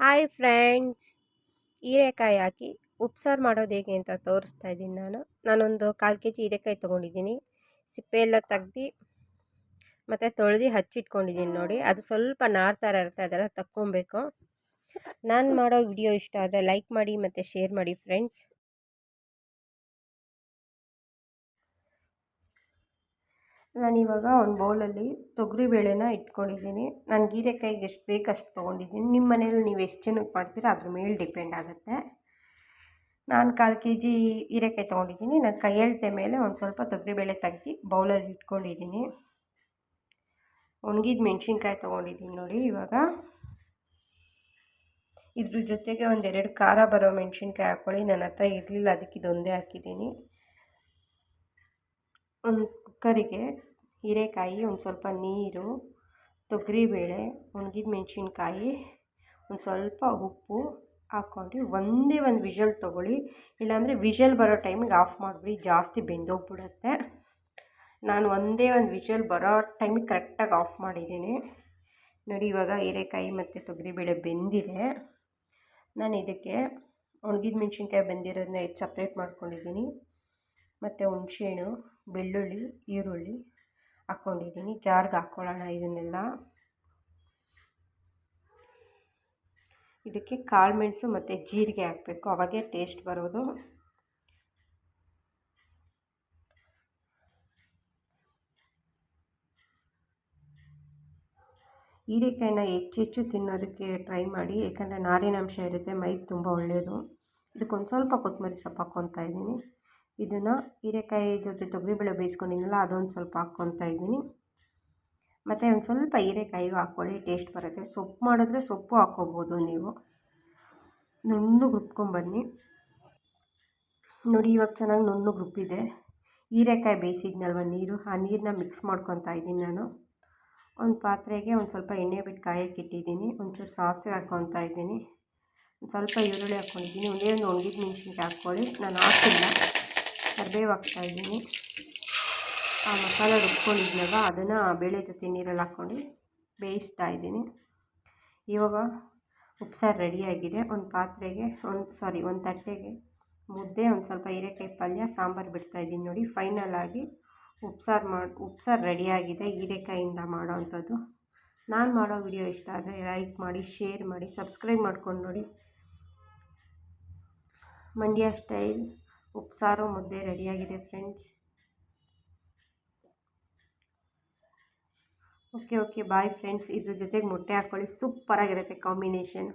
Hi friends. ಹೀರೆಕಾಯಿ ಹಾಕಿ ಉಪ್ಸಾರು ಮಾಡೋದು ಹೇಗೆ ಅಂತ ತೋರಿಸ್ತಾ ಇದ್ದೀನಿ ನಾನು. ನಾನೊಂದು ಕಾಲು ಕೆ ಜಿ ಹೀರೆಕಾಯಿ ತೊಗೊಂಡಿದ್ದೀನಿ. ಸಿಪ್ಪೆ ಎಲ್ಲ ತೆಗ್ದು ಮತ್ತು ತೊಳೆದು ಹಚ್ಚಿಟ್ಕೊಂಡಿದ್ದೀನಿ ನೋಡಿ. ಅದು ಸ್ವಲ್ಪ ನಾರು ಥರ ಇರುತ್ತೆ, ಅದೆಲ್ಲ ತಕ್ಕೊಬೇಕು. ನಾನು ಮಾಡೋ ವಿಡಿಯೋ ಇಷ್ಟ ಆದರೆ ಲೈಕ್ ಮಾಡಿ ಮತ್ತು ಶೇರ್ ಮಾಡಿ ಫ್ರೆಂಡ್ಸ್. ನಾನಿವಾಗ ಒಂದು ಬೌಲಲ್ಲಿ ತೊಗರಿಬೇಳೆನ ಇಟ್ಕೊಂಡಿದ್ದೀನಿ. ನಾನು ಹೀರೆಕಾಯಿಗೆ ಎಷ್ಟು ಬೇಕು ಅಷ್ಟು ತೊಗೊಂಡಿದ್ದೀನಿ. ನಿಮ್ಮ ಮನೇಲಿ ನೀವು ಎಷ್ಟು ಜನಕ್ಕೆ ಮಾಡ್ತೀರಾ? ಅದ್ರ ಮೇಲೆ ಡಿಪೆಂಡ್ ಆಗುತ್ತೆ. ನಾನು ಕಾಲು ಕೆ ಜಿ ಹೀರೆಕಾಯಿ ತೊಗೊಂಡಿದ್ದೀನಿ. ನಾನು ಕೈ ಅಳತೆ ಮೇಲೆ ಒಂದು ಸ್ವಲ್ಪ ತೊಗರಿಬೇಳೆ ತೆಗ್ದು ಬೌಲಲ್ಲಿ ಇಟ್ಕೊಂಡಿದ್ದೀನಿ. ಒಣಗಿದ ಮೆಣಸಿನ್ಕಾಯಿ ತೊಗೊಂಡಿದ್ದೀನಿ ನೋಡಿ ಇವಾಗ. ಇದ್ರ ಜೊತೆಗೆ ಒಂದೆರಡು ಖಾರ ಬರೋ ಮೆಣಸಿನ್ಕಾಯಿ ಹಾಕ್ಕೊಳ್ಳಿ ನನ್ನ ಹತ್ರ ಇರಲಿಲ್ಲ, ಅದಕ್ಕೆ ಇದೊಂದೇ ಹಾಕಿದ್ದೀನಿ. ಒಂದು ಕುಕ್ಕರಿಗೆ ಹೀರೆಕಾಯಿ, ಒಂದು ಸ್ವಲ್ಪ ನೀರು, ತೊಗರಿಬೇಳೆ, ಒಣಗಿದ ಮೆಣಸಿನ್ಕಾಯಿ, ಒಂದು ಸ್ವಲ್ಪ ಉಪ್ಪು ಹಾಕ್ಕೊಂಡು ಒಂದೇ ಒಂದು ವಿಷಲ್ ತೊಗೊಳ್ಳಿ. ಇಲ್ಲಾಂದರೆ ವಿಷಲ್ ಬರೋ ಟೈಮಿಗೆ ಆಫ್ ಮಾಡಿಬಿಡಿ, ಜಾಸ್ತಿ ಬೆಂದೋಗ್ಬಿಡುತ್ತೆ. ನಾನು ಒಂದೇ ಒಂದು ವಿಷಲ್ ಬರೋ ಟೈಮಿಗೆ ಕರೆಕ್ಟಾಗಿ ಆಫ್ ಮಾಡಿದ್ದೀನಿ. ನೋಡಿ, ಇವಾಗ ಹೀರೆಕಾಯಿ ಮತ್ತು ತೊಗರಿಬೇಳೆ ಬೆಂದಿದೆ. ನಾನು ಇದಕ್ಕೆ ಒಣಗಿದ ಮೆಣಸಿನ್ಕಾಯಿ ಬೆಂದಿರೋದನ್ನ ಇದು ಸಪ್ರೇಟ್ ಮಾಡ್ಕೊಂಡಿದ್ದೀನಿ. ಮತ್ತು ಹುಣ್ಸೆಹಣ್ಣು ಬೆಳ್ಳುಳ್ಳಿ, ಈರುಳ್ಳಿ ಹಾಕ್ಕೊಂಡಿದ್ದೀನಿ. ಜಾರ್ಗೆ ಹಾಕ್ಕೊಳ್ಳೋಣ ಇದನ್ನೆಲ್ಲ. ಇದಕ್ಕೆ ಕಾಳುಮೆಣಸು ಮತ್ತು ಜೀರಿಗೆ ಹಾಕಬೇಕು. ಅವಾಗೇ ಟೇಸ್ಟ್ ಬರೋದು. ಹೀರೆಕಾಯಿನ ಹೆಚ್ಚೆಚ್ಚು ಹೆಚ್ಚು ತಿನ್ನೋದಕ್ಕೆ ಟ್ರೈ ಮಾಡಿ. ಯಾಕಂದರೆ ನಾರಿನಾಂಶ ಇರುತ್ತೆ, ಮೈಗೆ ತುಂಬ ಒಳ್ಳೆಯದು ಇದಕ್ಕೊಂದು ಸ್ವಲ್ಪ ಕೊತ್ತಂಬರಿ ಸೊಪ್ಪು ಹಾಕ್ಕೊತಾ ಇದ್ದೀನಿ. ಇದನ್ನು ಹೀರೆಕಾಯಿ ಜೊತೆ ತೊಗರಿಬೇಳೆ ಬೇಯಿಸ್ಕೊಂಡಿದ್ನಲ್ಲ, ಅದೊಂದು ಸ್ವಲ್ಪ ಹಾಕ್ಕೊತಾ ಇದ್ದೀನಿ. ಮತ್ತು ಒಂದು ಸ್ವಲ್ಪ ಹೀರೆಕಾಯಿಗೂ ಹಾಕ್ಕೊಳ್ಳಿ ಟೇಸ್ಟ್ ಬರುತ್ತೆ. ಸೊಪ್ಪು ಮಾಡಿದ್ರೆ ಸೊಪ್ಪು ಹಾಕ್ಕೊಬೋದು ನೀವು. ನುಣ್ಣಗೆ ರುಬ್ಕೊಂಬನ್ನಿ ನೋಡಿ, ಇವಾಗ ಚೆನ್ನಾಗಿ ನುಣ್ಣಗೆ ರುಬ್ಬಿದೆ. ಹೀರೆಕಾಯಿ ಬೇಯಿಸಿದ್ನಲ್ವ ನೀರು? ಆ ನೀರನ್ನ ಮಿಕ್ಸ್ ಮಾಡ್ಕೊತಾ ಇದ್ದೀನಿ ನಾನು. ಒಂದು ಪಾತ್ರೆಗೆ ಒಂದು ಸ್ವಲ್ಪ ಎಣ್ಣೆ ಬಿಟ್ಟು ಕಾಯಕ್ಕೆ ಇಟ್ಟಿದ್ದೀನಿ. ಒಂಚೂರು ಸಾಸಿವೆ ಹಾಕ್ಕೊತಾ ಇದ್ದೀನಿ. ಒಂದು ಸ್ವಲ್ಪ ಈರುಳ್ಳಿ ಹಾಕ್ಕೊಂಡಿದ್ದೀನಿ. ಒಂದೇ ಒಂದು ಒಣಗಿದ ಮೆಣಸಿನ್ಕಾಯಿ ಹಾಕ್ಕೊಳ್ಳಿ. ನಾನು ಹಾಕಿಲ್ಲ ಕರಿಬೇವು ಹಾಕ್ತಾಯಿದ್ದೀನಿ ಆ ಮಸಾಲೆ ರುಬ್ಕೊಂಡಿದ್ನಲ್ಲ ಅದನ್ನು ಬೇಳೆ ಜೊತೆ ನೀರಲ್ಲಿ ಹಾಕ್ಕೊಂಡು ಬೇಯಿಸ್ತಾ ಇದ್ದೀನಿ. ಇವಾಗ ಉಪ್ಸಾರು ರೆಡಿಯಾಗಿದೆ ಒಂದು ಪಾತ್ರೆಗೆ, ಒಂದು ಸಾರಿ ಒಂದು ತಟ್ಟೆಗೆ ಮುದ್ದೆ, ಒಂದು ಸ್ವಲ್ಪ ಹೀರೆಕಾಯಿ ಪಲ್ಯ, ಸಾಂಬಾರು ಬಿಡ್ತಾಯಿದ್ದೀನಿ ನೋಡಿ. ಫೈನಲಾಗಿ ಉಪ್ಸಾರು ಮಾಡಿ, ಉಪ್ಸಾರು ರೆಡಿಯಾಗಿದೆ ಹೀರೆಕಾಯಿಂದ ಮಾಡೋ ಅಂಥದ್ದು. ನಾನು ಮಾಡೋ ವಿಡಿಯೋ ಇಷ್ಟ ಆದರೆ ಲೈಕ್ ಮಾಡಿ ಶೇರ್ ಮಾಡಿ ಸಬ್ಸ್ಕ್ರೈಬ್ ಮಾಡ್ಕೊಂಡು ನೋಡಿ. ಮಂಡ್ಯ ಸ್ಟೈಲ್ ಉಪ್ಸಾರು ಮುದ್ದೆ ರೆಡಿಯಾಗಿದೆ friends. Okay okay bye friends. ಇದ್ರ ಜೊತೆಗೆ ಮೊಟ್ಟೆ ಹಾಕ್ಕೊಳ್ಳಿ ಸೂಪರಾಗಿರುತ್ತೆ ಕಾಂಬಿನೇಷನ್.